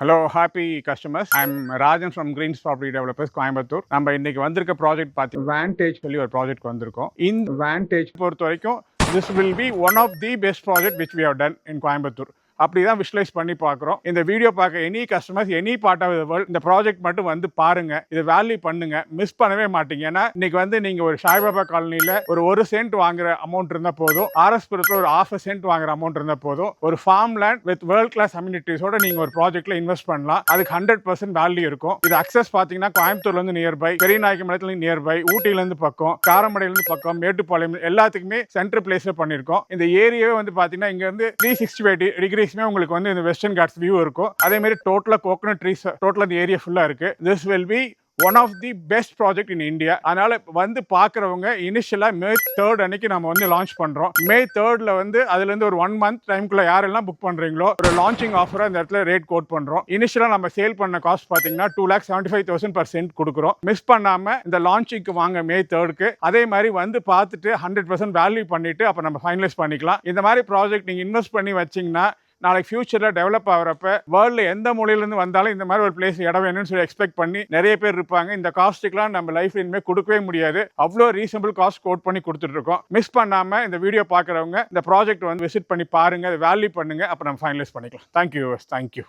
Hello happy customers I'm Rajan from Greens property developers Coimbatore நம்ம இன்னைக்கு வந்திருக்க project பார்த்து வேண்டேஜ் சொல்லி ஒரு ப்ராஜெக்ட் வந்திருக்கோம். இந்த வேண்டேஜ் பொறுத்த வரைக்கும் this will be one of the best project which we have done in Coimbatore அப்படி தான் விஷுவலைஸ் பண்ணி பார்க்குறோம். இந்த வீடியோ பார்க்க any customers any part of the world இந்த ப்ராஜெக்ட் மட்டும் வந்து பாருங்க. இதை வேல்யூ பண்ணுங்க. மிஸ் பண்ணவே மாட்டீங்க. ஏன்னா இன்னைக்கு வந்து நீங்க ஒரு சாய்பாபா காலனியில் ஒரு ஒரு சென்ட் வாங்குற அமௌண்ட் இருந்தால் போதும். ஆர்எஸ்புரத்தில் ஒரு ஆஃப் சென்ட் வாங்குற அமௌண்ட் இருந்தால் போதும். ஒரு farm land with world class அம்யூனிட்டிஸோட நீங்க ஒரு ப்ராஜெக்ட்ல இன்வெஸ்ட் பண்ணலாம். அதுக்கு ஹண்ட்ரட் பர்சன்ட் வேல்யூ இருக்கும். இது அக்சஸ் பார்த்தீங்கன்னா கோயம்புத்தூர்ல இருந்து நியர்பை பெரியநாயக்கமலத்துல நியர்பை ஊட்டில இருந்து பக்கம் காரமடையில இருந்து பக்கம் மேட்டுப்பாளையம் எல்லாத்துக்குமே சென்டர் பிளேஸ்ல பண்ணிருக்கோம் இந்த ஏரியாவே வந்து பாத்தீங்கன்னா இங்க இருந்து த்ரீ சிக்ஸ்டி ஃபைவ் டிகிரிஸ்மே உங்களுக்கு வந்து இந்த வெஸ்டர்ன் காட்ஸ் வியூ இருக்கும். அதே மாதிரி டோட்டலாக கோகனட் ட்ரீஸ் டோட்டலாக இந்த ஏரியா ஃபுல்லாக இருக்கு. This will be one of the best project in India அதனால வந்து பார்க்குறவங்க இனிஷியலாக மே தேர்ட் அன்னைக்கு நம்ம வந்து லான்ச் பண்ணுறோம் மே தேர்டில் வந்து அதுலேருந்து ஒரு ஒன் மந்த் டைம்குள்ளே யாரெல்லாம் புக் பண்ணுறீங்களோ ஒரு லான்ச்சிங் ஆஃபராக இந்த இடத்துல ரேட் கோட் பண்ணுறோம் இனிஷியலாக நம்ம சேல் பண்ண காஸ்ட் பார்த்தீங்கன்னா two lakh seventy five thousand per cent கொடுக்குறோம். மிஸ் பண்ணாமல் இந்த லான்ச்சிங்க்கு வாங்க மே தேர்டுக்கு அதே மாதிரி வந்து பார்த்துட்டு ஹண்ட்ரட் பர்சன்ட் வேல்யூ பண்ணிவிட்டு அப்போ நம்ம ஃபைனலைஸ் பண்ணிக்கலாம். இந்த மாதிரி ப்ராஜெக்ட் நீங்கள் இன்வெஸ்ட் பண்ணி வச்சிங்கன்னா நாளைக்கு ஃபியூச்சரில் டெவலப் ஆகிறப்ப வேர்ல்டில் எந்த மொழியிலேருந்து வந்தாலும் இந்த மாதிரி ஒரு பிளேஸ் இடம் வேணும்னு சொல்லி எக்ஸ்பெக்ட் பண்ணி நிறைய பேர் இருப்பாங்க. இந்த காஸ்ட்டுக்கெலாம் நம்ம லைஃப் இனிமேல் கொடுக்கவே முடியாது. அவ்வளோ ரீசனபிள் காஸ்ட் கோட் பண்ணி கொடுத்துட்ருக்கோம் மிஸ் பண்ணாமல் இந்த வீடியோ பார்க்குறவங்க இந்த ப்ராஜெக்ட் வந்து விசிட் பண்ணி பாருங்கள் அதை வேல்யூ பண்ணுங்கள் அப்போ நம்ம ஃபைனலைஸ் பண்ணிக்கலாம். Thank you thank you